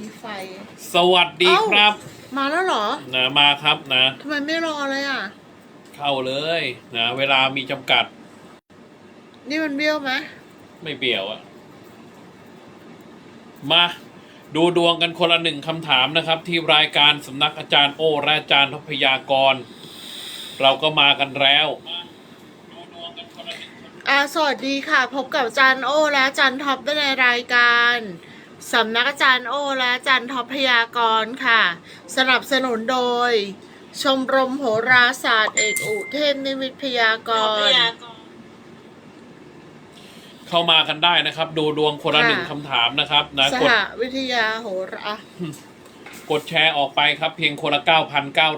มีไฟ สวัสดีครับมาแล้วเหรอนะมาครับนะทำไมไม่รอเลยอะ เข้าเลยนะเวลามีจำกัด นี่มันเบี้ยวไหมไม่เบี่ยวอะมาดูดวงกันคนละหนึ่งคำถามนะครับ ที่รายการสำนักอาจารย์โอและอาจารย์ทพยากร เราก็มากันแล้วดูดวงกันคนละหนึ่งอ่าสวัสดีค่ะ พบกับอาจารย์โอและอาจารย์ท็อปได้ในรายการ สำนักอาจารย์โอและอาจารย์ท็อปพยากรณ์ค่ะ สนับสนุนโดย ชมรมโหราศาสตร์เอกอุเทพนิมิตพยากรณ์เข้ามากันได้นะครับ ดูดวงคนละค่ะ หนึ่งคำถามนะครับนะสกดหวิทยาโหรา กดแชร์ออกไปครับ เพียงคนละ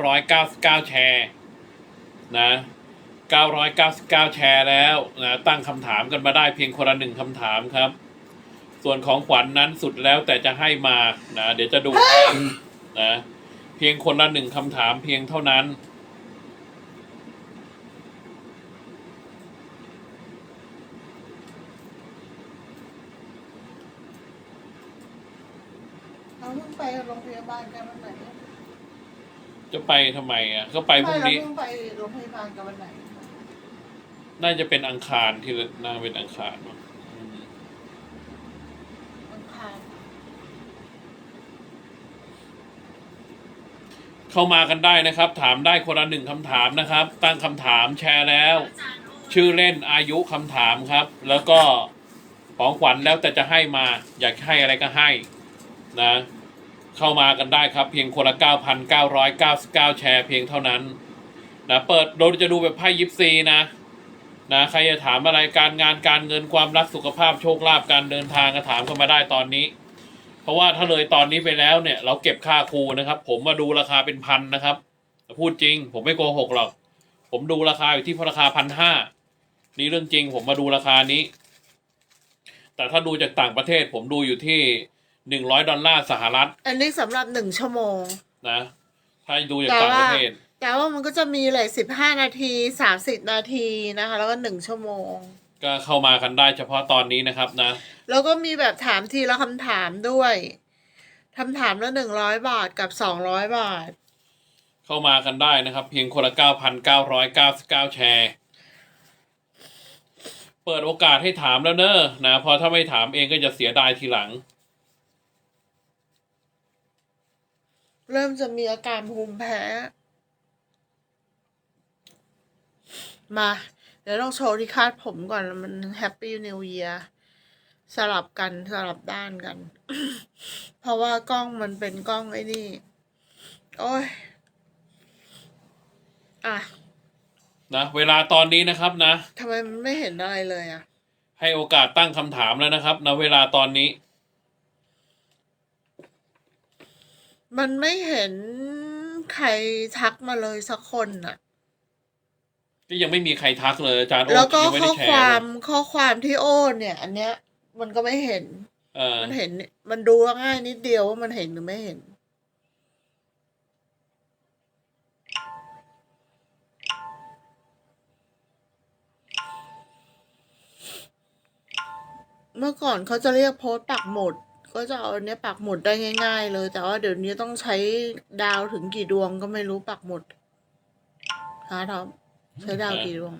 9,999 แชร์ นะ999 แชร์แล้วนะตั้งคำถามกันมาได้เพียงคนละหนึ่งคำถามครับ ส่วนของขวัญนนั้นสุดแล้วแต่จะให้มานะเดี๋ยวจะดูให้นะ เพียงคนละหนึ่งคำถามเพียงเท่านั้นเราเพิ่งไปโรงพยาบาลกันวันไหนจะไปทำไมอะก็ไปพรุ่งเรานี้เพิ่งไปโรงพยาบาลกันวันไหน น่าจะเป็นอังคารที่น่าเป็นอังคารมั้งอืม อังคาร เข้ามากันได้นะครับ ถามได้คนละหนึ่งคำถามนะครับ ตั้งคำถามแชร์แล้ว ชื่อเล่นอายุคำถามครับ แล้วก็ของขวัญแล้วแต่จะให้มาอยากให้อะไรก็ให้นะ เข้ามากันได้ครับ เพียงคนละ9,999 แชร์เพียงเท่านั้นนะเปิดเราจะดูแบบไพ่ยิปซีนะนะใครจะถามอะไรการงานการเงินความรักสุขภาพโชคลาภการเดินทางก็ถามกันมาได้ตอนนี้ เพราะว่าถ้าเลยตอนนี้ไปแล้วเนี่ย เราเก็บค่าครูนะครับ ผมมาดูราคาเป็นพันนะครับ พูดจริง ผมไม่โกหกหรอก ผมดูราคาอยู่ที่ราคาพันห้านี่เรื่องจริง ผมมาดูราคานี้ แต่ถ้าดูจากต่างประเทศ ผมดูอยู่ที่หนึ่งร้อยดอลลาร์สหรัฐ อันนี้สำหรับหนึ่งชั่วโมงนะ ถ้าดูจากต่างประเทศ แต่ว่ามันก็จะมีเลยสิบห้านาทีสามสิบนาทีนะคะ แล้วก็หนึ่งชั่วโมง ก็เข้ามากันได้เฉพาะตอนนี้นะครับนะ แล้วก็มีแบบถามทีละคำถามด้วยคำถามละหนึ่งร้อยบาทกับสองร้อยบาท เข้ามากันได้นะครับ เพียงคนละเก้าพันเก้าร้อยเก้าสิบเก้าแชร์ เปิดโอกาสให้ถามแล้วเนอะนะเพอถ้าไม่ถามเองก็จะเสียดายทีหลัง เริ่มจะมีอาการภูมิแพ้ มา เดี๋ยวต้องโชว์ที่คาดผมก่อนมันแฮปปี้นิว e ย r สลับกันสลับด้านกัน เพราะว่ากล้องมันเป็นกล้องไอ้นี่ โอ้ย อะ นะเวลาตอนนี้นะครับนะทำไมมันไม่เห็นอะไรเลยอะ ให้โอกาสตั้งคำถามแล้วนะครับณเวลาตอนนี้ มันไม่เห็นใครทักมาเลยสักคนน่ะ ก็ยังไม่มีใครทักเลยอาจารย์โอ๊แล้วตก็ยังไม่ข้ได้อแชคร์วาเลมยข้อความที่โอ้เนี่ย อันเนี้ย มันก็ไม่เห็น เออมันเห็น มันดูง่ายนิดเดียวว่ามันเห็นหรือไม่เห็น เมื่อก่อนเขาจะเรียกโพสต์ปักหมุด ก็จะเอาอันเนี้ยปักหมุดได้ง่าย ๆ เลย แต่ว่าเดี๋ยวนี้ต้องใช้ดาวถึงกี่ดวงก็ไม่รู้ปักหมุดฮะทอม ใช้ดาวกี่ดวง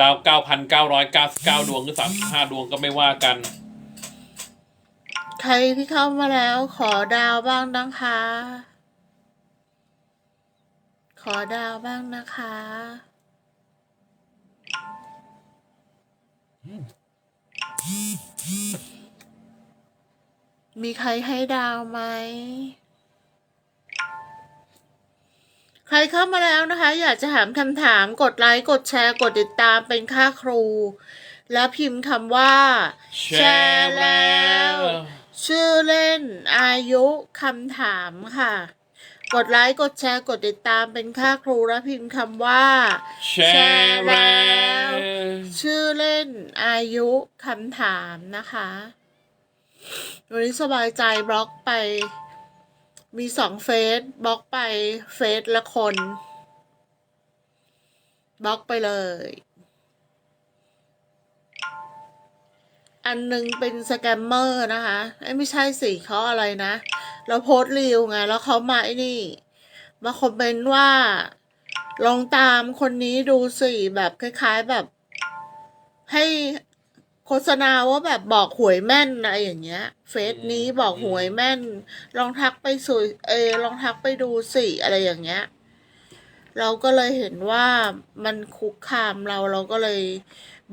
ดาวเก้าพันเก้าร้อยเก้าสิบเก้าดวงหรือสามสิบห้าดวงก็ไม่ว่ากัน ใครที่เข้ามาแล้วขอดาวบ้างนะคะ ขอดาวบ้างนะคะมีใครให้ดาวไหม ครเข้ามาแล้วนะคะ อยากจะถามคำถามกดไลค์กดแชร์กดติดตามเป็นค่าครู แล้วพิมพ์คำว่า แชร์แล้ว ชื่อเล่นอายุคำถามค่ะ กดไลค์กดแชร์กดติดตามเป็นค่าครูแล้วพิมพ์คำว่า แชร์แล้ว ชื่อเล่นอายุคำถามนะคะ วันนี้สบายใจบล็อกไป มีสองเฟซบล็อกไปเฟซละคนบล็อกไปเลย อันหนึงเป็นสแกมเมอร์นะคะไอ้ไม่ใช่สิเขาอะไรนะ เราโพสต์รีวไง แล้วเขามาไอ้นี่ มาคอมเมนต์ว่า ลองตามคนนี้ดูสิแบบคล้าย ๆแบบ ให้ โฆษณาว่าแบบบอกหวยแม่นอะไรอย่างเงี้ย เฟซนี้บอกหวยแม่น ลองทักไปสุยเออลองทักไปดูสิอะไรอย่างเงี้ย เราก็เลยเห็นว่ามันคุกคามเราเราก็เลย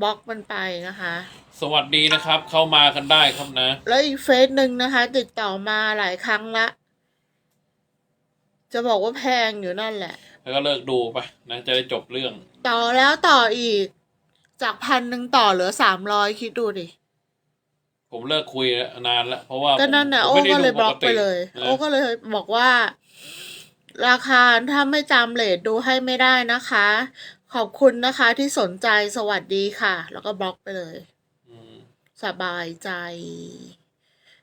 บล็อกมันไปนะคะ สวัสดีนะครับ เข้ามากันได้ครับนะ แล้วอีกเฟซหนึ่งนะคะ ติดต่อมาหลายครั้งละ จะบอกว่าแพงอยู่นั่นแหละ แล้วก็เลิกดูไปนะ จะได้จบเรื่อง ต่อแล้วต่ออีก จากพันหนึ่งต่อเหลือสามร้อยคิดดูดิ ผมเลิกคุยนานแล้วเพราะว่าก็นั่นน่ะผมโอ้ไม่ได้ก็เลยดูบล็อกไปเลยนะโอ้ก็เลยบอกว่า ราคาถ้าไม่จำเลทดูให้ไม่ได้นะคะ ขอบคุณนะคะที่สนใจสวัสดีค่ะ แล้วก็บล็อกไปเลยอืมสบายใจ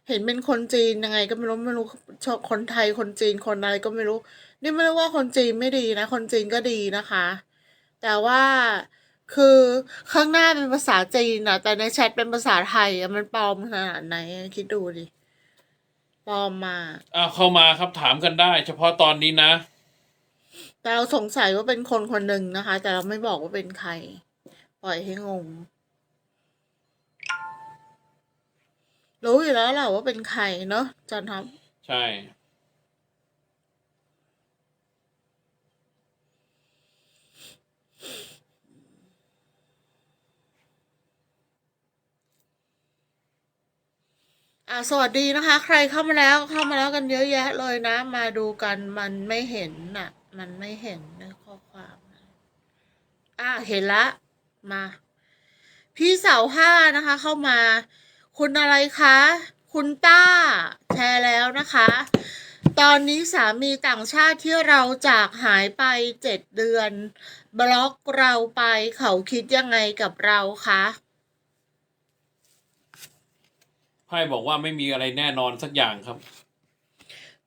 เห็นเป็นคนจีนยังไง ก็ไม่รู้ไม่รู้ชอบคนไทยคนจีนคนอะไรก็ไม่รู้ นี่ไม่ได้ว่าคนจีนไม่ดีนะ คนจีนก็ดีนะคะ แต่ว่า คือข้างหน้าเป็นภาษาจีนนะแต่ในแชทเป็นภาษาไทยอะมันปลอมขนาดไหนอะคิดดูดิปลอมมา อ้าวเข้ามาครับถามกันได้ เฉพาะตอนนี้นะ แต่เราสงสัยว่าเป็นคนคนหนึ่งนะคะ แต่เราไม่บอกว่าเป็นใคร ปล่อยให้งง รู้อยู่แล้วแหละว่าเป็นใครเนาะจันทำใช่ อ่าสวัสดีนะคะ ใครเข้ามาแล้วเข้ามาแล้วกันเยอะแยะเลยนะ มาดูกันมันไม่เห็นน่ะ มันไม่เห็นในข้อความอ่าเห็นละมา พี่สาวห้านะคะ เข้ามา คุณอะไรคะ คุณต้าแชร์แล้วนะคะ ตอนนี้สามีต่างชาติที่เราจากหายไปเจ็ดเดือน บล็อกเราไปเขาคิดยังไงกับเราคะ ไพ่บอกว่าไม่มีอะไรแน่นอนสักอย่างครับ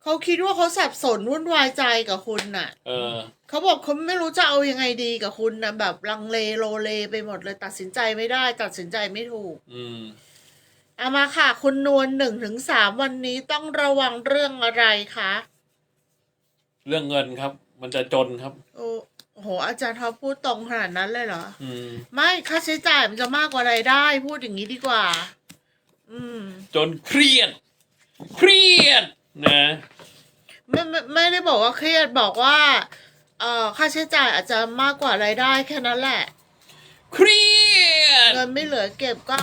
เขาคิดว่าเขาสับสนวุ่นวายใจกับคุณน่ะ เออ เขาบอกเขาไม่รู้จะเอายังไงดีกับคุณนะแบบลังเลโลเลไปหมดเลยตัดสินใจไม่ได้ ตัดสินใจไม่ถูก อืมเอามาค่ะ คุณนวลหนึ่งถึงสามวันนี้ต้องระวังเรื่องอะไรคะเรื่องเงินครับ มันจะจนครับ โอ้โห อาจารย์ท็อปพูดตรงขนาดนั้นเลยเหรอ อืม ไม่ค่าใช้จ่ายมันจะมากกว่ารายได้ พูดอย่างนี้ดีกว่าอืม จนเครียด เครียดนะไม่ไม่ไม่ได้บอกว่าเครียดบอกว่าเอ่อค่าใช้จ่ายอาจจะมากกว่ารายได้แค่นั้นแหละ เครียด เงินไม่เหลือเก็บก็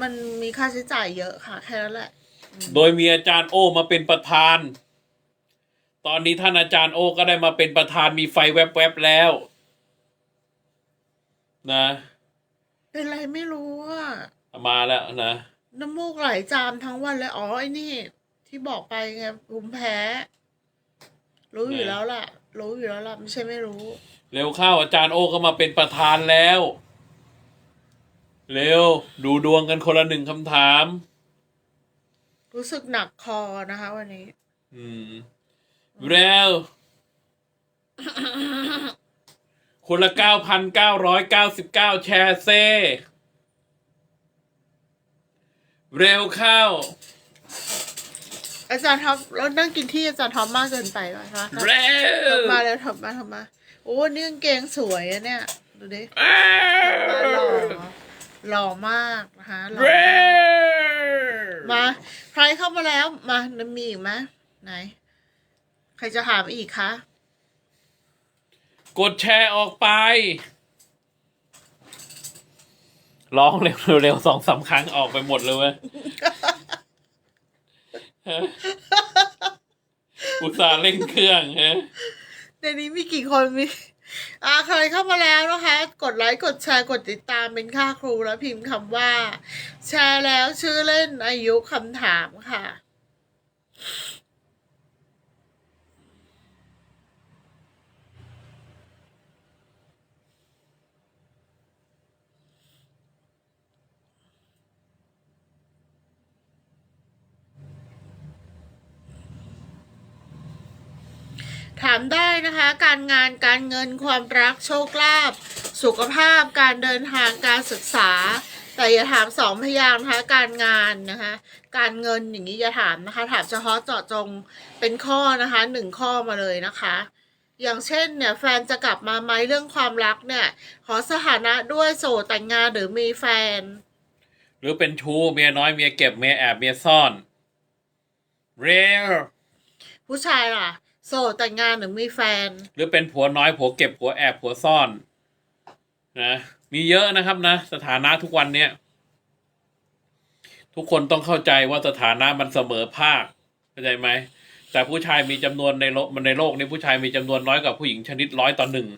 มันมีค่าใช้จ่ายเยอะค่ะ แค่นั้นแหละ โดยมีอาจารย์โอมาเป็นประธาน ตอนนี้ท่านอาจารย์โอก็ได้มาเป็นประธานมีไฟแวบๆแล้ว นะ เป็นไรไม่รู้อะ มาแล้วนะ น้ำมูกไหลจามทั้งวันเลย อ๋อ ไอ้นี่ ที่บอกไปไงภูมิแพ้ รู้อยู่แล้วล่ะ รู้อยู่แล้วล่ะ ไม่ใช่ไม่รู้ เร็วเข้าอาจารย์โอก็มาเป็นประธานแล้ว เร็ว ดูดวงกันคนละหนึ่งคำถาม รู้สึกหนักคอนะคะ วันนี้ อืม เร็ว คนละเก้าพันเก้าร้อยเก้าสิบเก้าแชร์เซ เร็วเข้า อาจารย์ท็อปแล้วนั่งกินที่อาจารย์ท็อปมากเกินไปป่ะคะเร็วมาแล้วท็อปมาทำมา โอ้นี่กางเกงสวยอะเนี่ย ดูดิเร็วมาหล่อหล่อมากนะคะหล่อเร็มากวมาใครเข้ามาแล้วมามีอีกไหมไหน ใครจะถามอีกคะ กดแชร์ออกไป ร้องเร็วเร็วๆสองสามครั้งออกไปหมดเลยเว้ยฮะอุตส่าห์เร่งเครื่องฮะในนี้มีกี่คนมีอ่าใครเข้ามาแล้วนะคะ กดไลค์กดแชร์กดติดตามเป็นค่าครูแล้วพิมพ์คำว่า แชร์แล้วชื่อเล่นอายุคำถามค่ะ ถามได้นะคะ การงานการเงินความรักโชคลาภสุขภาพการเดินทางการศึกษา แต่อย่าถามสองพยางค์นะคะการงานนะคะ การเงินอย่างนี้อย่าถามนะคะ ถามเฉพาะเจาะจงเป็นข้อนะคะหนึ่งข้อมาเลยนะคะอย่างเช่นเนี่ยแฟนจะกลับมาไหมเรื่องความรักเนี่ย ขอสถานะด้วยโสดแต่งงานหรือมีแฟน หรือเป็นชู้เมียน้อยเมียเก็บเมียแอบเมียซ่อน เร็วผู้ชายล่ะ โสดแต่งงานหรือมีแฟน หรือเป็นผัวน้อยผัวเก็บผัวแอบผัวซ่อนนะมีเยอะนะครับนะ สถานะทุกวันเนี้ยทุกคนต้องเข้าใจว่าสถานะมันเสมอภาคเข้าใจไหมแต่ผู้ชายมีจำนวนในโลกมันในโลกนี้ผู้ชายมีจำนวนน้อยกว่าผู้หญิงชนิดร้อยต่อหนึ่ง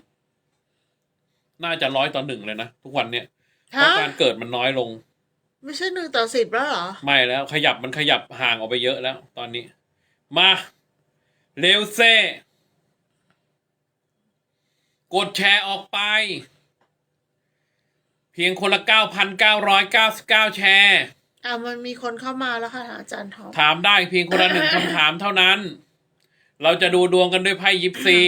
น่าจะร้อยต่อหนึ่งเลยนะทุกวันเนี้ยเพราะฮะการเกิดมันน้อยลง ไม่ใช่หนึ่งต่อสิบแล้วเหรอ ไม่แล้วขยับมันขยับห่างออกไปเยอะแล้ว ตอนนี้ มา เร็วเซ่กดแชร์ออกไป เพียงคนละ 9,999 แชร์ อ่ามันมีคนเข้ามาแล้วค่ะอาจารย์ท็อปถามได้เพียงคนละหนึ่งคำถามเท่านั้น เราจะดูดวงกันด้วยไพ่ยิปซี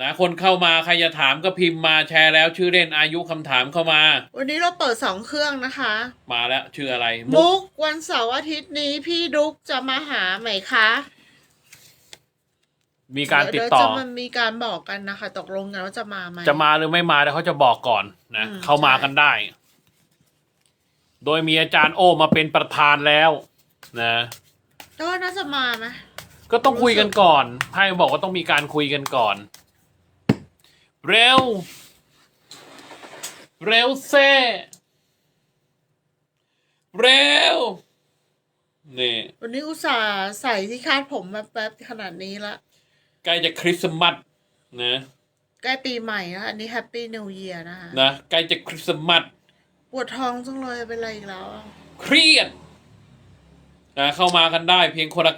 นะคนเข้ามาใครจะถามก็พิมพ์มาแชร์แล้ว ชื่อเล่นอายุคำถามเข้ามา วันนี้เราเปิดสองเครื่องนะคะ มาแล้วชื่ออะไรมุกวันเสาร์อาทิตย์นี้พี่ดุ๊กจะมาหาไหมคะ มีการติดเยวต่อจะมันมีการบอกกันนะคะ ตกลงกันว่าจะมาไหม จะมาหรือไม่มาเดี๋ยวเขาจะบอกก่อนนะอืม เข้ามาใช่กันได้ โดยมีอาจารย์โอมาเป็นประธานแล้ว นะ ก็น่าจะมาไหม ก็ต้องคุยกันก่อนไพ่บอกว่าต้องมีการคุยกันก่อน เร็ว เร็วเซ่เร็ว นี่ วันนี้อุตส่าห์ใส่ที่คาดผมมาแป๊บขนาดนี้ละ ใกล้จะคริสต์มาสนะใกล้ปีใหม่นะคะอันนี้แฮปปี้นิวเยียนะคะนะใกล้จะคริสต์มาสปวดท้องจังเลยเป็นไรอีกแล้วอะเครียดนะเข้ามากันได้เพียงคนละ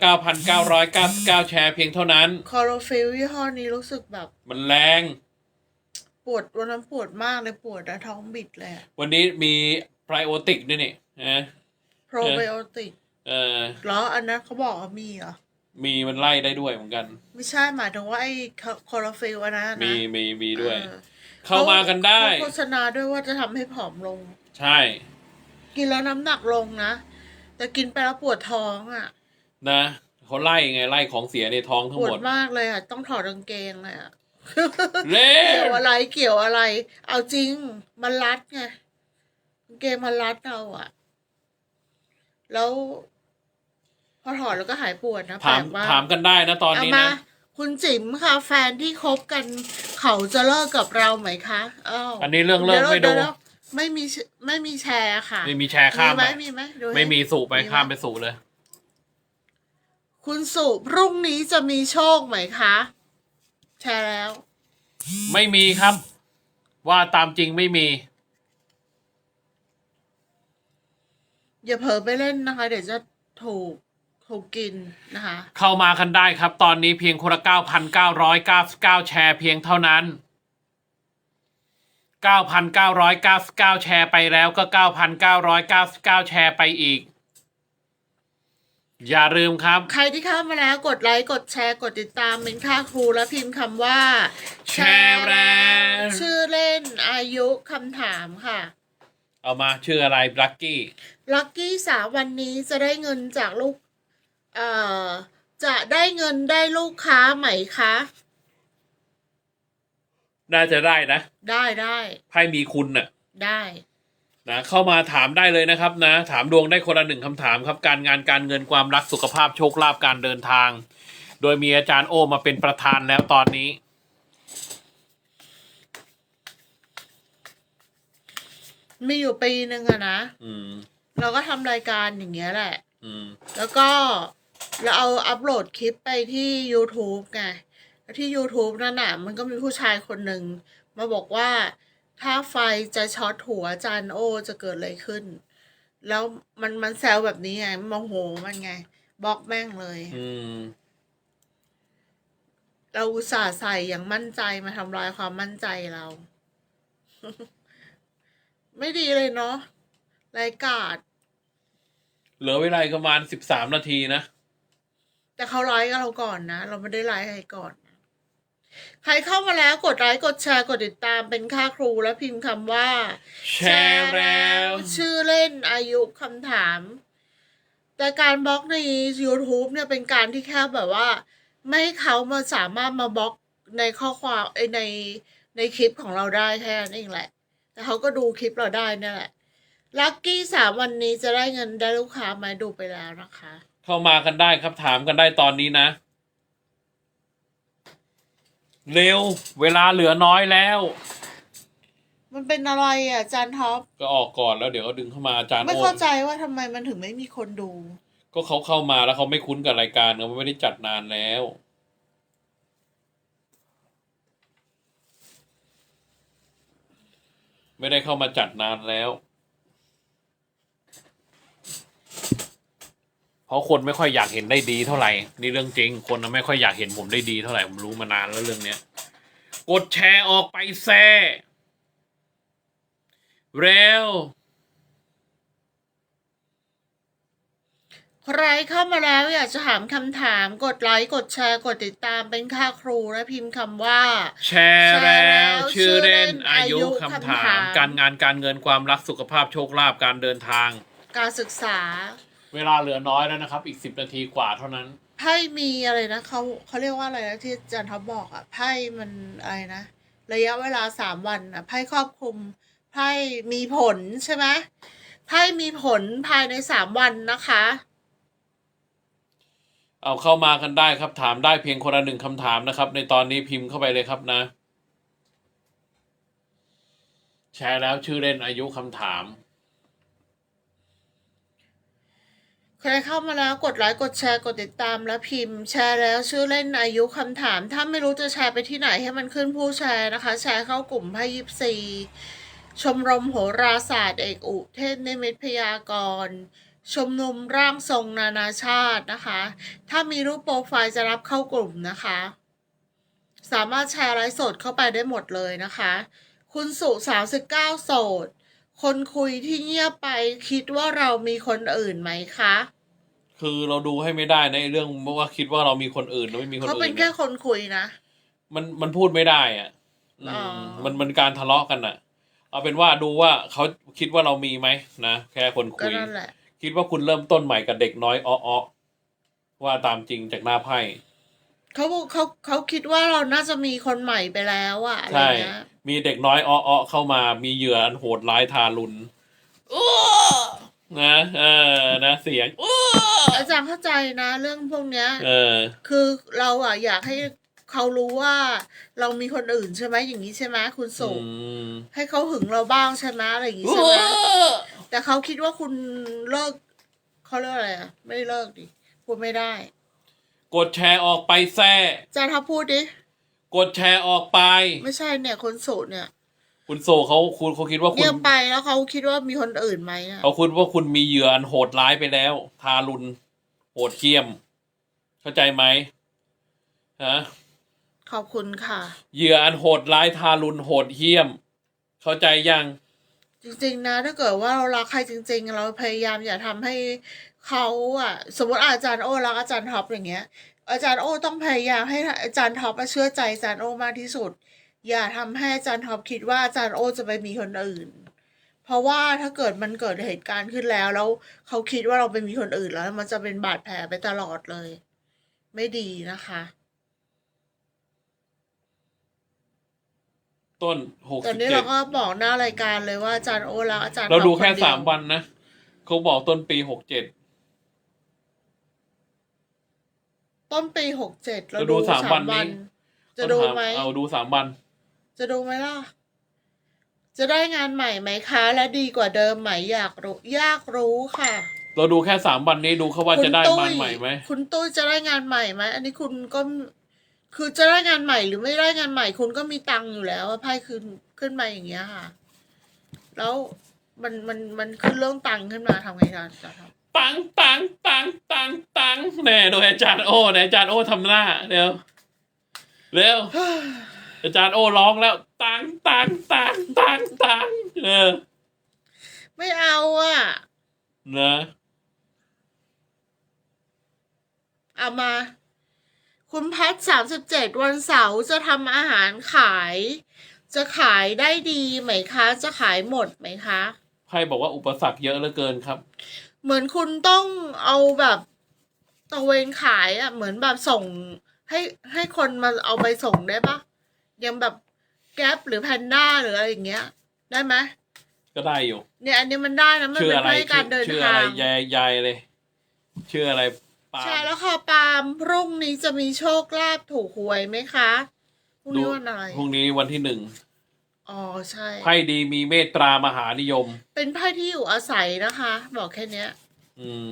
9,999 แชร์เพียงเท่านั้น คอโรฟิลยี่ห้อนี้รู้สึกแบบมันแรง ปวดวันนั้นปวดมากเลยปวดอะท้องบิดเลยวันนี้มีไพรโอติกด้วยนี่นะโปรไบโอติกเออเหรออันนั้นเขาบอกว่ามีเหรอ มีมันไล่ได้ด้วยเหมือนกัน ไม่ใช่หมายถึงว่าไอ้คอโรฟิลอันนั้นนะมีมีมีด้วยเออเข้ามากันได้เขาโฆษณาด้วยว่าจะทำให้ผอมลง ใช่ กินแล้วน้ำหนักลงนะ แต่กินไปแล้วปวดท้องอะ นะเขาไล่ไงไล่ของเสียในท้องทั้ปงวหดมดมากเลยอะ ต้องถอดกางเกงเลยอะเร็เกี่ยววอะไรเกี่ยวอะไร เอาจริงมันรัดไงกางเกงมันรัดเราอะ แล้ว พอถอดแล้วก็หายปวดนะถามแปลกกถามกันได้นะตอนเอานี้มานะ คุณจิ๋มค่ะ แฟนที่คบกัน เขาจะเลิกกับเราไหมคะอ้าวอันนี้เรื่องเลิกไม่ดู เยวๆไม่มีไม่มีแชร์ค่ะไม่มีแชร์ข้ามไหมไปมีไหมดูให้ ไม่มีสู่ไปมีไหม ข้ามไปสู่เลย คุณสุพรุ่งนี้จะมีโชคไหมคะ แชร์แล้ว ไม่มีครับ ว่าตามจริงไม่มี อย่าเผลอไปเล่นนะคะ เดี๋ยวจะถูก ถูกกินนะคะเข้ามากันได้ครับ ตอนนี้เพียงคนละ9,999แชร์เพียงเท่านั้น9,999แชร์ไปแล้วก็9,999แชร์ไปอีก อย่าลืมครับ ใครที่เข้ามาแล้วกดไลค์กดแชร์กดติดตามเป็นค่าครูและพิมพ์คำว่า แชร์แล้วชื่อเล่นอายุคำถามค่ะ เอามาชื่ออะไรลักกี้ลัคกี้สาววันนี้จะได้เงินจากลูก เอ่อจะได้เงินได้ลูกค้าไหมคะ น่าจะได้นะ ได้ได้ไพ่มีคุณน่ะได้นะเข้ามาถามได้เลยนะครับนะ ถามดวงได้คนละหนึ่งคำถามครับ การงานการเงินความรักสุขภาพโชคลาภการเดินทาง โดยมีอาจารย์โอมาเป็นประธานแล้วตอนนี้ มีอยู่ปีหนึ่งอะนะ อืม เราก็ทำรายการอย่างเงี้ยแหละ อืม แล้วก็ เราเอาอัปโหลดคลิปไปที่ YouTube ไงแล้วที่ YouTube นั่นน่ะมันก็มีผู้ชายคนหนึ่งมาบอกว่าถ้าไฟจะช็อตหัวอาจานโอจะเกิดอะไรขึ้น แล้วมันมันแซวแบบนี้ไงมันโมโหมันไงบล็อกแม่งเลย อืม เราอุตส่าห์ใส่อย่างมั่นใจมาทำลายความมั่นใจเรา ไม่ดีเลยเนาะรายกาด เหลือเวลาอีกประมาณสิบสามนาทีนะ แต่เขาไลค์กับเราก่อนนะ เราไม่ได้ไลค์ใครก่อนนะใครเข้ามาแล้วกดไลค์กดแชร์กดติดตามเป็นค่าครูและพิมพ์คำว่า แชร์แล้ว ชื่อเล่นอายุคำถาม แต่การบล็อกใน YouTube เนี่ยเป็นการที่แค่แบบว่า ไม่ให้เขามาสามารถมาบล็อกในข้อความเอ้ยในในคลิปของเราได้แค่นั้นเองแหละ แต่เขาก็ดูคลิปเราได้เนี่ยแหละลัคกี้สามวันนี้จะได้เงินได้ลูกค้าไหมาดูไปแล้วนะคะ เข้ามากันได้ครับถามกันได้ตอนนี้นะ เร็วเวลาเหลือน้อยแล้ว มันเป็นอะไรอะอาจารย์ท็อปก็ออกก่อนแล้วเดี๋ยวก็ดึงเข้ามาอาจารย์ไม่โอเข้าใจว่าทำไมมันถึงไม่มีคนดู ก็เขาเข้ามาแล้วเขาไม่คุ้นกับรายการเขาไม่ได้จัดนานแล้ว ไม่ได้เข้ามาจัดนานแล้ว เพราะคนไม่ค่อยอยากเห็นได้ดีเท่าไหร่นี่เรื่องจริง คนน่ะไม่ค่อยอยากเห็นผมได้ดีเท่าไหร่ผมรู้มานานแล้วเรื่องเนี้ย กดแชร์ออกไปแซ่เร็ว ใครเข้ามาแล้วอยากจะถามคำถามกดไลค์กดแชร์กดติดตามเป็นค่าครูและพิมพ์คำว่า แชร์แล้ว ชื่อเล่นชื่อเล่นอายุอายุคำคำถาถามมการงานการเงินความรักสุขภาพโชคลาภการเดินทาง การศึกษา เวลาเหลือน้อยแล้วนะครับ อีกสิบนาทีกว่าเท่านั้น ไพ่มีอะไรนะเขาเขาเรียกว่าอะไรนะที่อาจารย์ท็อปบอกอะไพ่มันอะไรนะ ระยะเวลาสามวันอะไพ่ครอบคลุมไพ่มีผลใช่ไหมไพ่มีผลภายในสามวันนะคะ เอาเข้ามากันได้ครับถามได้เพียงคนละหนึ่งคำถามนะครับ ในตอนนี้พิมพ์เข้าไปเลยครับนะ แชร์แล้วชื่อเล่นอายุคำถาม ใครเข้ามาแล้วกดไลค์กดแชร์กดติดตามและพิมพ์ แชร์แล้วชื่อเล่นอายุคำถาม ถ้าไม่รู้จะแชร์ไปที่ไหนให้มันขึ้นผู้แชร์นะคะ แชร์เข้ากลุ่มไพ่ยิปซีชมรมโหราศาสตร์เอกอุเทศนิมิตพยากรณ์ชมนุมร่างทรงนานาชาตินะคะ ถ้ามีรูปโปรไฟล์จะรับเข้ากลุ่มนะคะ สามารถแชร์ไลฟ์สดเข้าไปได้หมดเลยนะคะ คุณสุสาวสิบเก้าโสด คนคุยที่เงียบไปคิดว่าเรามีคนอื่นไหมคะ คือเราดูให้ไม่ได้ในะไอ้เรื่องว่าคิดว่าเรามีคนอื่นหรือไม่มีคนเขาอื่เป็นนแค่เนี่ยคนคุยนะ มันมันพูดไม่ได้อะอืมอ๋อ มันมันการทะเลาะกันอะ เอาเป็นว่าดูว่าเขาคิดว่าเรามีไหมนะแค่คนก็คุย นั่นแหละ คิดว่าคุณเริ่มต้นใหม่กับเด็กน้อยอ้ออว่าตามจริงจากหน้าไพ่ เขาเขาเขาคิดว่าเราน่าจะมีคนใหม่ไปแล้วอะอะไรใช่ เงี้ยมีเด็กน้อยอ้ออเข้ามา มีเหยื่ออันโหดร้ายทารุณอ้อ นะเออนะเสียงอ้ออาจารย์เข้าใจนะเรื่องพวกเนี้ย เออ คือเราอะอยากให้เขารู้ว่า เรามีคนอื่นใช่ไหมอย่างนี้ใช่ไหมคุณสุอืมให้เขาหึงเราบ้างใช่ไหมอะไรอย่างนี้ใช่ไหมแต่เขาคิดว่าคุณเลิกเขาเรียกอะไรอะไม่ได้เลิกดิพูดไม่ได้กดแชร์ออกไปแซ่อาจารย์ทับพูดดิกดแชร์ออกไป ไม่ใช่เนี่ยคนโสดเนี่ย คุณโซเขาคุณเขาคิดว่าคุเงีณยบไปแล้วเขาคิดว่ามีคนอื่นไหมอะเขาคิดว่าคุณมีเหยื่ออันโหดร้ายไปแล้ว ทารุณโหดเขี้ยม เข้าใจไหมฮะ ขอบคุณค่ะ เหยื่ออันโหดร้ายทารุณโหดเหี้ยม เข้าใจยังจริงๆนะถ้าเกิดว่าเรารักใครจริง ๆ เราพยายามอย่าทำให้เขาอะสมมติอาจารย์โอรักอาจารย์ท็อปอย่างเงี้ย อาจารย์โอต้องพยายามให้อาจารย์ท็อปอะเชื่อใจอาจารย์โอมากที่สุด อย่าทำให้อาจารย์ท็อปคิดว่าอาจารย์โอจะไปมีคนอื่น เพราะว่าถ้าเกิดมันเกิดเหตุการณ์ขึ้นแล้ว แล้วเขาคิดว่าเราไปมีคนอื่นแล้ว มันจะเป็นบาดแผลไปตลอดเลย ไม่ดีนะคะ ต้นหกตอสินบนี้เจ็เราดก็บอกหน้ารายการเลยว่าอาจารย์โอรักอาจารย์เราดูท็อปแค่นเยสามวันนะเขาบอกต้นปีหกเจ็ดต้นปีหกเจ็ดเราเราดูดูสามสามวันวันนี้จะดูไหมเอาดูสามวัน จะดูไหมล่ะ จะได้งานใหม่ไหมคะ และดีกว่าเดิมไหมอยากรู้อยากรู้ค่ะ เราดูแค่สามวันนี้ดูเขาว่าจะได้ตุ้มันใหม่ไหมคุณตุ้ยจะได้งานใหม่ไหมอันนี้คุณก็คือจะได้งานใหม่หรือไม่ได้งานใหม่ คุณก็มีตังค์อยู่แล้วอะไพ่ขึ้นขึ้นมาอย่างเงี้ยค่ะ แล้วมันมันมันขึ้นเรื่องตังค์ขึ้นมาทำไงกันจะทำตังตังตังตังตังแน่โดยอาจารย์โอ้ไหนอาจารย์โอ้ทำหน้าเร็วเร็ว อาจารย์โอ้ร้องแล้ว ตังตังตังตังตังเออ ไม่เอาอะนะเอามา คุณพัดสามสิบเจ็ดวันเสาร์จะทำอาหารขาย จะขายได้ดีไหมคะ จะขายหมดไหมคะไพ่บอกว่าอุปสรรคเยอะเหลือเกินครับ เหมือนคุณต้องเอาแบบตะเวนขายอะ่ะ เหมือนแบบส่งให้ให้คนมาเอาไปส่งได้ปะ ยังแบบแก๊ปหรือแพนด้าหรืออะไรอย่างเงี้ย ได้ไหมก็ได้อยู่ เนี่ยอันนี้มันได้นะมันชื่อเป็นอะไรให้การเดินชื่ออะทาไรงยายยายเลย ชื่ออะไรปาล์ม ใช่แล้วค่ะปาล์มพรุ่งนี้จะมีโชคลาภถูกหวยไหมคะพรุ่งดูนี้วันอะไรพรุ่งนี้วันที่หนึ่งอ๋อใช่ ไพ่ดีมีเมตตามหานิยม เป็นไพ่ที่อยู่อาศัยนะคะ บอกแค่เนี้ย อืม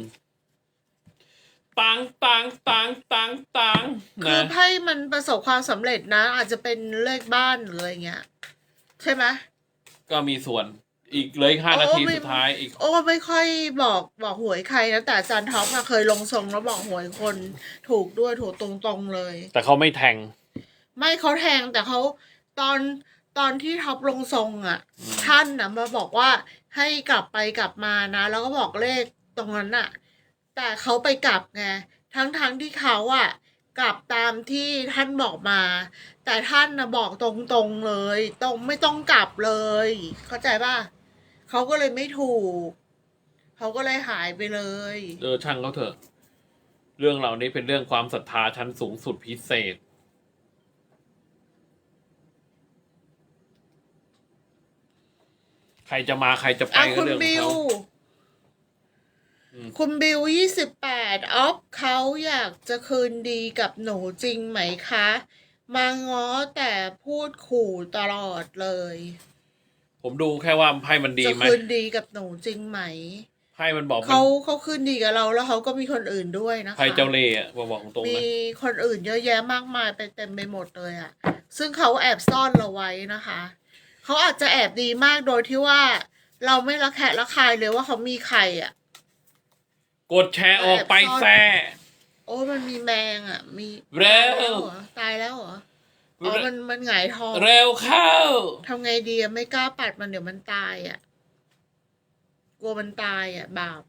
ตังตังตังตังตังคือนะไพ่มันประสบความสำเร็จนะ อาจจะเป็นเลขบ้านหรืออะไรเงี้ย ใช่ไหม ก็มีส่วนอีกเหลยห้าโอ้นาทีไม่ สุดท้ายอีก โอ้ไม่ค่อยบอกบอกหวยใครนะ แต่อาจารย์ท็อปอะเคยลงทรงแล้วบอกหวยคนถูกด้วยถูกตรงๆเลย แต่เขาไม่แทง ไม่เขาแทงแต่เขาตอนตอนที่ท็อปลงทรงอะอืม ท่านนะมาบอกว่าให้กลับไปกลับมานะ แล้วก็บอกเลขตรงนั้นอะ แต่เขาไปกลับไงทั้งทั้งที่เขาอะกลับตามที่ท่านบอกมา แต่ท่านนะบอกตรงๆเลย ตรงไม่ต้องกลับเลย เข้าใจป่ะเขาก็เลยไม่ถูก เขาก็เลยหายไปเลย เออช่างเขาเถอะ เรื่องเหล่านี้เป็นเรื่องความศรัทธาชั้นสูงสุดพิเศษ ใครจะมาใครจะไปอะก็คุณเรื่องของบิว เขาอืม คุณบิวยี่สิบแปดออฟเขาอยากจะคืนดีกับหนูจริงไหมคะ มาง้อแต่พูดขู่ตลอดเลย ผมดูแค่ว่าไพ่มันดีจะไหมคืนดีกับหนูจริงไหม ไพ่มันบอกมันเขาเขาคืนดีกับเราแล้วเขาก็มีคนอื่นด้วยนะคะ ไพ่เจ้าเล่ห์อะบอกตรงๆมีนะคนอื่นเยอะแยะมากมายไปเต็มไปหมดเลยอะซึ่งเขาแอบซ่อนเราไว้นะคะ เขาอาจจะแอบดีมากโดยที่ว่า เราไม่ระแคะระคายเลยว่าเขามีใครอะ กดแชร์ออกไปแซ่ โอ้ยมันมีแมงอะมีเร็ว ตายแล้วเหรอตายแล้วเหรออ๋อมันมันหงายท้องเร็วเข้า ทำไงดีอะไม่กล้าปัดมันเดี๋ยวมันตายอะกลัวมันตายอะบาป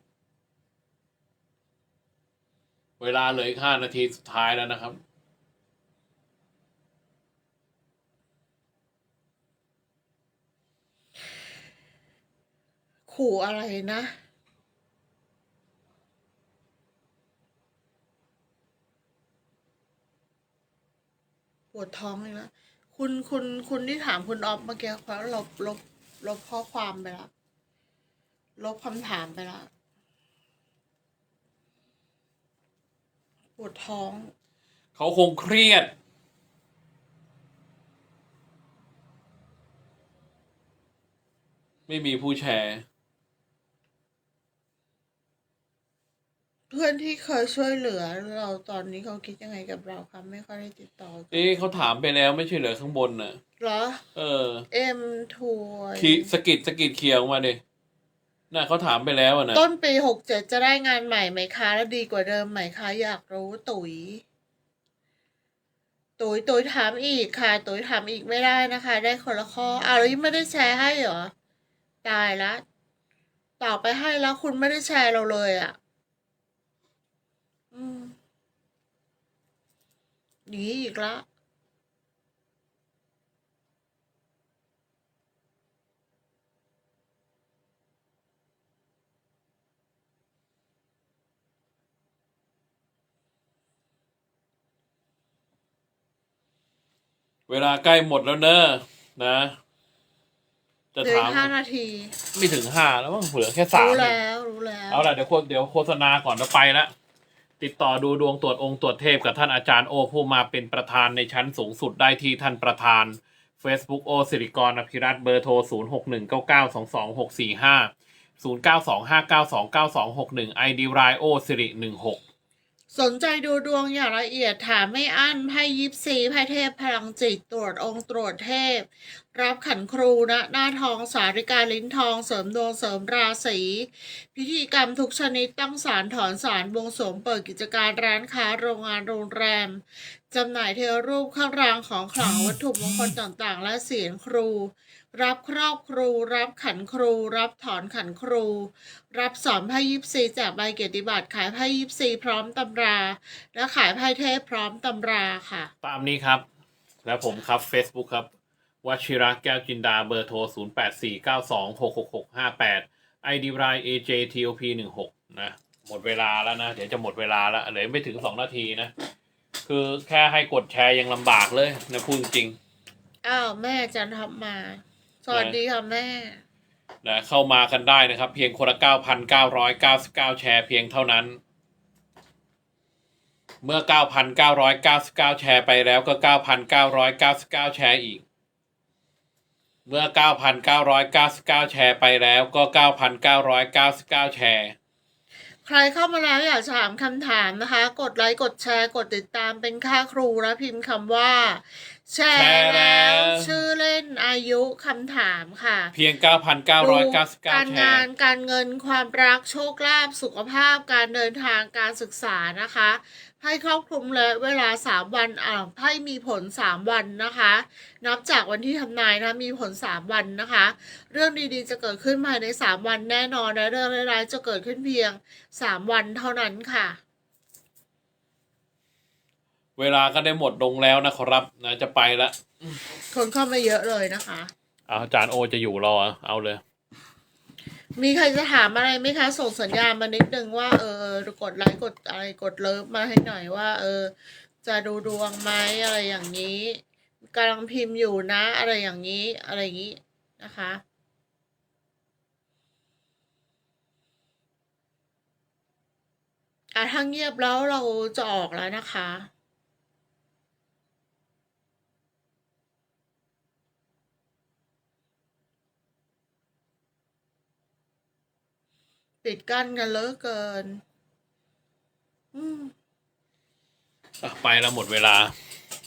เวลาเหลืออีกห้านาทีสุดท้ายแล้วนะครับ ขู่อะไรนะ ปวดท้องเลยนะคุณคุณคุณที่ถามคุณออฟเมื่อกี้เขาะลบลบลบข้อความไปล้วลบคำถามไปล้วปวดท้อง เขาคงเครียด ไม่มีผู้แชร์ เพื่อนที่เคยช่วยเหลือเราตอนนี้เขาคิดยังไงกับเราคะไม่ค่อยได้ติดต่อกันเอ๊ะเขาถามไปแล้วไม่ใช่เหรอข้างบนน่ะ เหรอเออเอ็มทวยขีสะกิดสะกิดเขียวมาดิน่ะเขาถามไปแล้วอะนะต้นปีหกเจ็ดจะได้งานใหม่ไหมคะ แล้วดีกว่าเดิมไหมคะ อยากรู้ตุ๋ย ตุ๋ยตุ๋ยถามอีกค่ะ ตุ๋ยถามอีกไม่ได้นะคะ ได้คนละข้ออ้าวแล้วยังไม่ได้แชร์ให้เหรอตายละต่อไปให้แล้วคุณไม่ได้แชร์เราเลยอะ่ะอืม หนีอีกละเวลาใกล้หมดแล้วเนอะนะ จะเหลือถามอีกห้านาทีไม่ถึงห้าแล้วมั้งเหลือแค่สามรู้เองแล้ว รู้แล้ว เอาล่ะเดี๋ยวโฆเดี๋ยวโฆษณาก่อนแล้วไปละ ติดต่อดูดวงตรวจองค์ตรวจเทพกับท่านอาจารย์โอผู้มาเป็นประธานในชั้นสูงสุดได้ที่ท่านประธาน Facebook โอสิริกรอภิรัตเบอร์โทร 0 6 1 9 9 2 2 6 4 5 0 9 2 5 9 2 9 2 6 1 ID รายโอสิริ16 สนใจดูดวงอย่างละเอียดถามไม่อั้นไพ่ยิปซีไพ่เทพพลังจิตตรวจองค์ตรวจเทพ รับขันครูนะหน้าทองสาริกาลิ้นทองเสริมดวงเสริมราศีพิธีกรรมทุกชนิดตั้งสารถอนสารบวงสรวงเปิดกิจการร้านค้าโรงงานโรงแรมจำหน่ายเทวรูปเครื่องรางของขลังวัตถุมงคลต่างๆ และเสียงครู รับครอบครู รับขันครู รับถอนขันครู รับสอนไพ่ยิปซีจากใบเกียรติบัตรขายไพ่ยิปซีพร้อมตำรา และขายไพ่เทพพร้อมตำราค่ะ ตามนี้ครับ แล้วผมครับ Facebook ครับวชิระแก้วจินดาเบอร์โทร 0 8 4 9 2 6 6 6 5 8 ID ราย AJTOP 1 6 นะหมดเวลาแล้วนะ เดี๋ยวจะหมดเวลาแล้วเหลือไม่ถึง 2 นาทีนะ คือแค่ให้กดแชร์ยังลำบากเลยนะพูดจริง อ้าว แม่จันทำมา สวัสดีค่ะแม่นะเข้ามากันได้นะครับ เพียงคนละเก้าพันเก้าร้อยเก้าสิบเก้าแชร์เพียงเท่านั้น เมื่อเก้าพันเก้าร้อยเก้าสิบเก้าแชร์ไปแล้วก็เก้าพันเก้าร้อยเก้าสิบเก้าแชร์อีก เมื่อเก้าพันเก้าร้อยเก้าสิบเก้าแชร์ไปแล้วก็เก้าพันเก้าร้อยเก้าสิบเก้าแชร์ ใครเข้ามาแล้วอยากจะถามคำถามนะคะ กดไลค์กดแชร์กดติดตามเป็นค่าครูแล้วพิมพ์คำว่า แชแชร์ร์แล้แล้ววชื่อเล่นอายุคำถามค่ะ เพียงดู9,999การแชงานร์การเงินความรักโชคลาภสุขภาพการเดินทางการศึกษานะคะ ให้ครอบคลุมเลยเวลาสามวันอ่าให้มีผลสามวันนะคะ นับจากวันที่ทำนายนะมีผลสามวันนะคะ เรื่องดีๆจะเกิดขึ้นภายในสามวันแน่นอนและเรื่องร้ายๆจะเกิดขึ้นเพียงสามวันเท่านั้นค่ะ เวลาก็ได้หมดลงแล้วนะครับนะจะไปละคนเข้ามาเยอะเลยนะคะ เอาอาจารย์โอจะอยู่รอเอาเลย มีใครจะถามอะไรไหมคะ ส่งสัญญาณมานิดนึงว่า เออกดไลค์กดอะไรกดเลิฟมาให้หน่อยว่า เออ จะดูดวงไหมอะไรอย่างนี้กำลังพิมพ์อยู่นะ อะไรอย่างนี้ อะไรอย่างนี้นะคะอะถ้าเงียบแล้วเราจะออกแล้วนะคะ ปิดกั้นกันเลอะเกิน อืม อะไปแล้วหมดเวลา